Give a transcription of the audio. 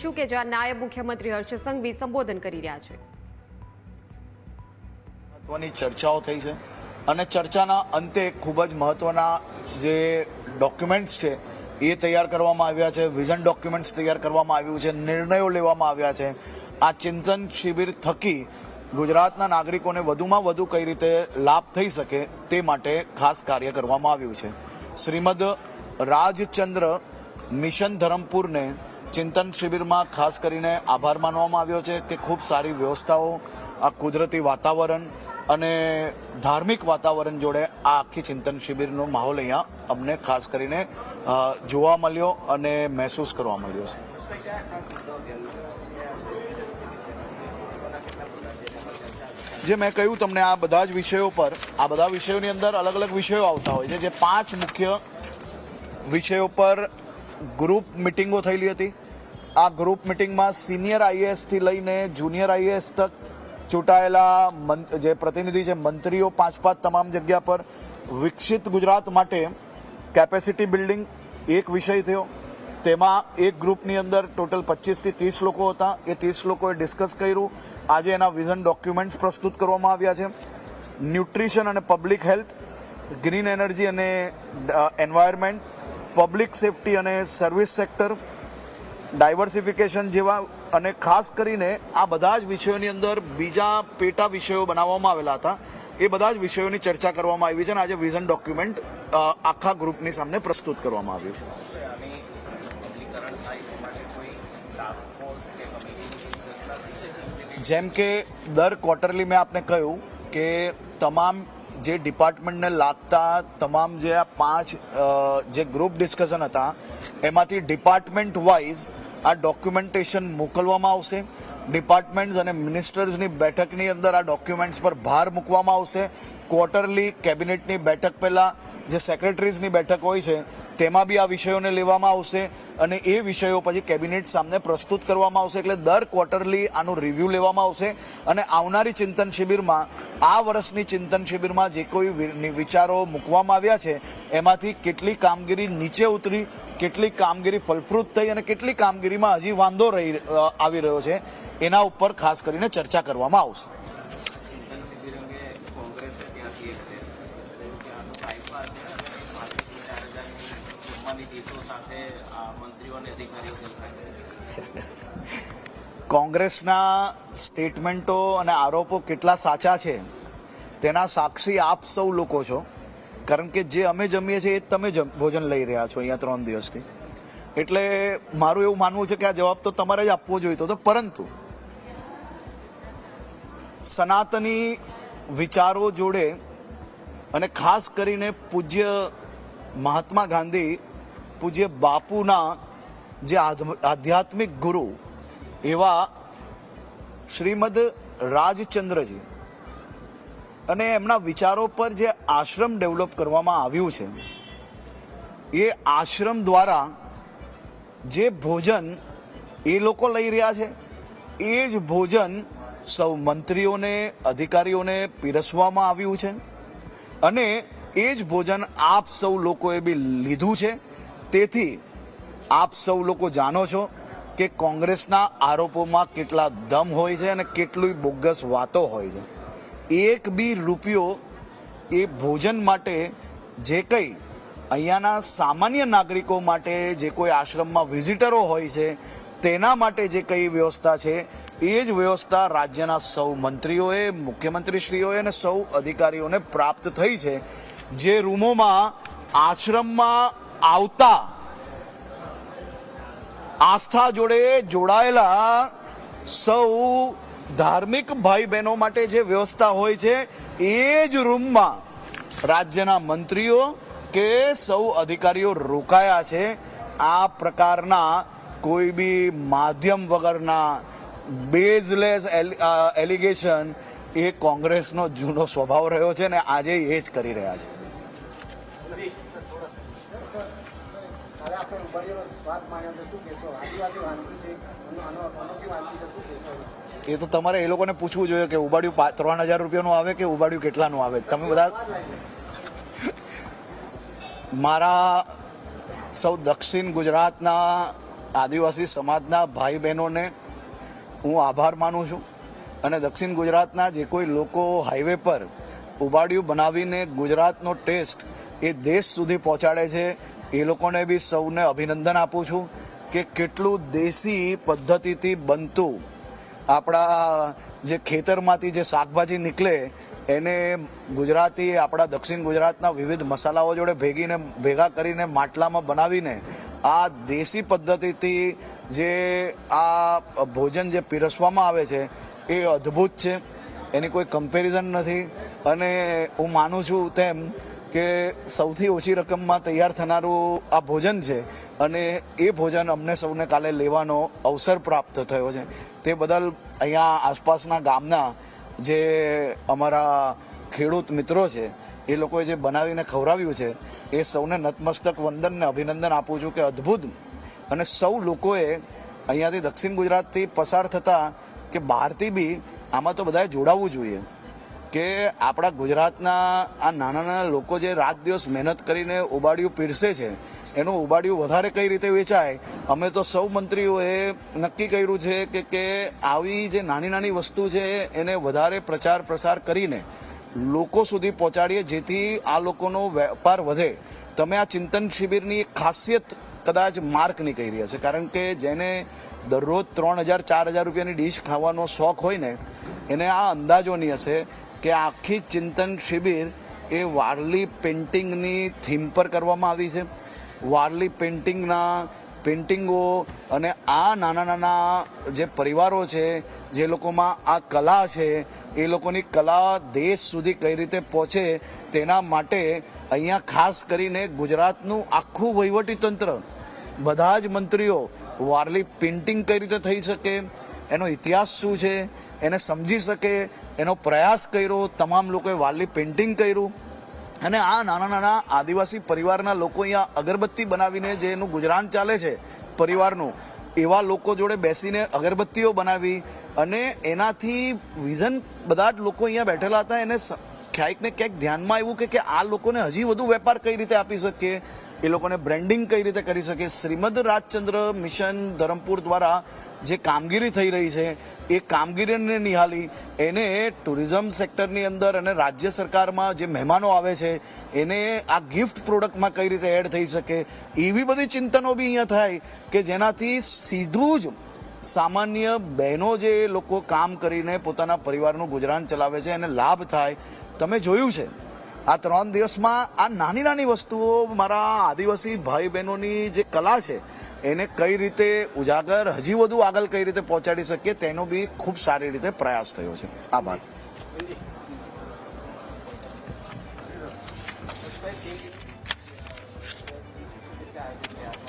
જોઈશું કે જ્યાં નાયબ મુખ્યમંત્રી હર્ષ સંઘવી સંબોધન કરી રહ્યા છે. મહત્વની ચર્ચાઓ થઈ છે અને ચર્ચાના અંતે ખૂબ જ મહત્વના જે ડોક્યુમેન્ટ્સ છે એ તૈયાર કરવામાં આવ્યા છે, વિઝન ડોક્યુમેન્ટ્સ તૈયાર કરવામાં આવ્યું છે, નિર્ણયો લેવામાં આવ્યા છે. આ ચિંતન શિબિર થકી ગુજરાતના નાગરિકોને વધુમાં વધુ કઈ રીતે લાભ થઈ શકે તે માટે ખાસ કાર્ય કરવામાં આવ્યું છે. શ્રીમદ રાજચંદ્ર મિશન ધરમપુરને ચિંતન શિબિરમાં ખાસ કરીને આભાર માનવામાં આવ્યો છે કે ખૂબ સારી વ્યવસ્થાઓ, આ કુદરતી વાતાવરણ અને ધાર્મિક વાતાવરણ જોડે આ આખી ચિંતન શિબિરનો માહોલ અહીંયા અમને ખાસ કરીને જોવા મળ્યો અને મહેસૂસ કરવા મળ્યો છે. જે મેં કહ્યું તમને, આ બધા જ વિષયો પર, આ બધા વિષયોની અંદર અલગ અલગ વિષયો આવતા હોય છે. જે પાંચ મુખ્ય વિષયો પર ગ્રુપ મિટિંગો થયેલી હતી. આ ગ્રુપ મિટિંગમાં સિનિયર આઈએએસથી લઈને જુનિયર આઈએએસ તક ચૂંટાયેલા જે પ્રતિનિધિ છે, મંત્રીઓ પાંચ પાંચ તમામ જગ્યા પર વિકસિત ગુજરાત માટે કેપેસિટી બિલ્ડિંગ એક વિષય થયો. તેમાં એક ગ્રુપની અંદર ટોટલ પચીસથી ત્રીસ લોકો હતા. એ ત્રીસ લોકોએ ડિસ્કસ કર્યું. આજે એના વિઝન ડોક્યુમેન્ટ્સ પ્રસ્તુત કરવામાં આવ્યા છે. ન્યુટ્રિશન અને પબ્લિક હેલ્થ ગ્રીન એનર્જી અને એન્વાયરમેન્ટ પબ્લિક સેફટી અને સર્વિસ સેક્ટર ડાયવર્સિફિકેશન જેવા અને ખાસ કરીને આ બધા જ વિષયોની અંદર બીજા પેટા વિષયો બનાવવામાં આવેલા હતા. એ બધા જ વિષયોની ચર્ચા કરવામાં આવી છે અને આજે વિઝન ડોક્યુમેન્ટ આખા ગ્રુપની સામે પ્રસ્તુત કરવામાં આવ્યું છે. જેમ કે દર ક્વાર્ટરલી મેં આપને કહ્યું કે તમામ જે ડિપાર્ટમેન્ટને લાગતા, તમામ જે આ પાંચ જે ગ્રુપ ડિસ્કશન હતા, એમાંથી ડિપાર્ટમેન્ટ વાઇઝ આ ડોક્યુમેન્ટેશન મોકલવામાં આવશે. ડિપાર્ટમેન્ટ્સ અને મિનિસ્ટર્સની બેઠકની અંદર આ ડોક્યુમેન્ટ્સ પર ભાર મૂકવામાં આવશે. ક્વાર્ટરલી કેબિનેટની બેઠક પહેલાં જે સેક્રેટરીઝની બેઠક હોય છે તેમાં બી આ વિષયોને લેવામાં આવશે અને એ વિષયો પછી કેબિનેટ સામે પ્રસ્તુત કરવામાં આવશે એટલે દર ક્વાર્ટરલી આનું રિવ્યૂ લેવામાં આવશે. અને આવનારી ચિંતન શિબિરમાં, આ વર્ષની ચિંતન શિબિરમાં જે કોઈ વિચારો મૂકવામાં આવ્યા છે, એમાંથી કેટલી કામગીરી નીચે ઉતરી, કેટલી કામગીરી ફલફૃત થઈ અને કેટલી કામગીરીમાં હજી વાંધો રહી આવી રહ્યો છે, એના ઉપર ખાસ કરીને ચર્ચા કરવામાં આવશે. કોંગ્રેસના સ્ટેટમેન્ટો અને આરોપો કેટલા સાચા છે, તેના સાક્ષી આપ સૌ લોકો છો. કારણ કે જે અમે જમીએ છીએ એ તમે ભોજન લઈ રહ્યા છો અહીંયા ત્રણ દિવસથી. એટલે મારું એવું માનવું છે કે આ જવાબ તો તમારે જ આપવો જોઈતો હતો પરંતુ સનાતની વિચારો જોડે અને ખાસ કરીને પૂજ્ય મહાત્મા ગાંધી પૂજ્ય બાપુના જે આધ- આધ્યાત્મિક ગુરુ, એવા શ્રીમદ રાજચંદ્રજી. અને એમના વિચારો પર જે આશ્રમ ડેવલપ કરવામાં આવ્યું છે, એ આશ્રમ દ્વારા જે ભોજન એ લોકો લઈ રહ્યા છે, એ જ ભોજન સૌ મંત્રીઓને, અધિકારીઓને પીરસવામાં આવ્યું છે. અને એ જ ભોજન આપ સૌ લોકોએ બી લીધું છે. તેથી આપ સૌ લોકો જાણો છો કે કોંગ્રેસના આરોપોમાં કેટલા દમ હોય છે અને કેટલી બોગસ વાતો હોય છે. એક બી રૂપિયો એ ભોજન માટે જે કંઈ અહીંયાના સામાન્ય નાગરિકો માટે જે કોઈ આશ્રમમાં વિઝિટરો હોય છે, તેના માટે જે કઈ વ્યવસ્થા છે, એ જ વ્યવસ્થા રાજ્યના સૌ મંત્રીઓએ, મુખ્યમંત્રીશ્રીઓએ અને સૌ અધિકારીઓને પ્રાપ્ત થઈ છે. જે રૂમોમાં આશ્રમમાં આવતા આસ્થા જોડે જોડાયેલા સૌ ધાર્મિક ભાઈ બહેનો માટે જે વ્યવસ્થા હોય છે, એ જ રૂમમાં રાજ્યના મંત્રીઓ કે સૌ અધિકારીઓ રોકાયા છે. આ પ્રકારના કોઈ બી માધ્યમ વગરના બેઝલેસ એલિગેશન એ કોંગ્રેસનો જૂનો સ્વભાવ રહ્યો છે ને આજે એ જ કરી રહ્યા છે. હવે આપણે ઉંબાડીનો સ્વાદ માણ્યો તો શું કહેશો? આદિવાસી વાનગી છે. અનોખી વાનગી તો શું કહેશો? એ તો તમારે એ લોકોને પૂછવું જોઈએ કે ઉબાડ્યું ત્રણ હજાર રૂપિયાનું આવે કે ઉબાડ્યું કેટલાનું આવે? તમે બધા મારા સૌ દક્ષિણ ગુજરાતના આદિવાસી સમાજના ભાઈ બહેનોને હું આભાર માનું છું અને દક્ષિણ ગુજરાતના જે કોઈ લોકો હાઈવે પર ઉબાડિયું બનાવીને ગુજરાતનો ટેસ્ટ એ દેશ સુધી પહોંચાડે છે. એ લોકોને બી સૌને અભિનંદન આપું છું કે કેટલું દેશી પદ્ધતિથી બનતું આપણા જે ખેતરમાંથી જે શાકભાજી નીકળે, એને ગુજરાતી, આપણા દક્ષિણ ગુજરાતના વિવિધ મસાલાઓ જોડે ભેગીને, ભેગા કરીને માટલામાં બનાવીને, આ દેશી પદ્ધતિથી જે આ ભોજન જે પીરસવામાં આવે છે, એ અદ્ભુત છે. એની કોઈ કમ્પેરિઝન નથી. અને હું માનું છું તેમ કે સૌથી ઓછી રકમમાં તૈયાર થનારું આ ભોજન છે અને એ ભોજન અમને સૌને કાલે લેવાનો અવસર પ્રાપ્ત થયો છે. તે બદલ અહીંયા આસપાસના ગામના જે અમારા ખેડૂત મિત્રો છે, એ લોકોએ જે બનાવીને ખવડાવ્યું છે, એ સૌને નતમસ્તક વંદનને અભિનંદન આપું છું કે અદ્ભુત અને સૌ લોકોએ અહીંયાથી દક્ષિણ ગુજરાતથી પસાર થતા કે બહારથી બી આમાં તો બધાએ જોડાવવું જોઈએ. કે આપણા ગુજરાતના આ નાના નાના લોકો જે રાત દિવસ મહેનત કરીને ઉબાડિયું પીરસે છે, એનું ઉબાડિયું વધારે કઈ રીતે વેચાય? અમે તો સૌ મંત્રીઓએ નક્કી કર્યું છે કે કે આવી જે નાની નાની વસ્તુ છે, એને વધારે પ્રચાર પ્રસાર કરીને લોકો સુધી પહોંચાડીએ જેથી આ લોકોનો વેપાર વધે. તમે આ ચિંતન શિબિરની ખાસિયત કદાચ માર્કની કહી રહ્યા છે, કારણ કે જેને દરરોજ ત્રણ હજાર, ચાર હજાર રૂપિયાની ડીશ ખાવાનો શોખ હોય ને, એને આ અંદાજોની હશે. કે આખી ચિંતન શિબિર એ વારલી પેઇન્ટિંગની થીમ પર કરવામાં આવી છે. વારલી પેઇન્ટિંગના પેઇન્ટિંગો અને આ નાના નાના જે પરિવારો છે, જે લોકોમાં આ કલા છે, એ લોકોની કલા દેશ સુધી કઈ રીતે પહોંચે તેના માટે અહીંયા ખાસ કરીને ગુજરાતનું આખું વહીવટી તંત્ર બધા જ મંત્રીઓ વારલી પેઇન્ટિંગ કઈ રીતે થઈ શકે એનો ઇતિહાસ શું છે, એને સમજી શકે, એનો પ્રયાસ કર્યો, તમામ લોકોએ વારલી પેઇન્ટિંગ કર્યું. અને આ નાના નાના આદિવાસી પરિવારના લોકો અહીંયા અગરબત્તી બનાવીને જે એનું ગુજરાન ચાલે છે પરિવારનું, એવા લોકો જોડે બેસીને અગરબત્તીઓ બનાવી અને એનાથી વિઝન બધા જ લોકો અહીંયા બેઠેલા હતા. એને ક્યાંક ને ક્યાંક ધ્યાનમાં આવ્યું કે આ લોકોને હજી વધુ વેપાર કઈ રીતે આપી શકીએ? એ લોકોને બ્રેન્ડિંગ કઈ રીતે કરી શકે? શ્રીમદ રાજચંદ્ર મિશન ધરમપુર દ્વારા જે કામગીરી થઈ રહી છે, એ કામગીરીને નિહાળી એને ટુરિઝમ સેક્ટરની અંદર અને રાજ્ય સરકારમાં જે મહેમાનો આવે છે, એને આ ગિફ્ટ પ્રોડક્ટમાં કઈ રીતે એડ થઈ શકે? એવી બધી ચિંતનો બી અહીંયા થાય કે જેનાથી સીધું જ સામાન્ય બહેનો જે લોકો કામ કરીને પોતાના પરિવારનું ગુજરાન ચલાવે છે, એને લાભ થાય. તમે જોયું છે? આ ત્રણ દિવસમાં આ નાની નાની વસ્તુઓ મારા આદિવાસી ભાઈ બહેનોની જે કલા છે, એને કઈ રીતે ઉજાગર, હજી વધુ આગળ કઈ રીતે પહોંચાડી શકીએ, તેનો બી ખૂબ સારી રીતે પ્રયાસ થયો છે. આભાર.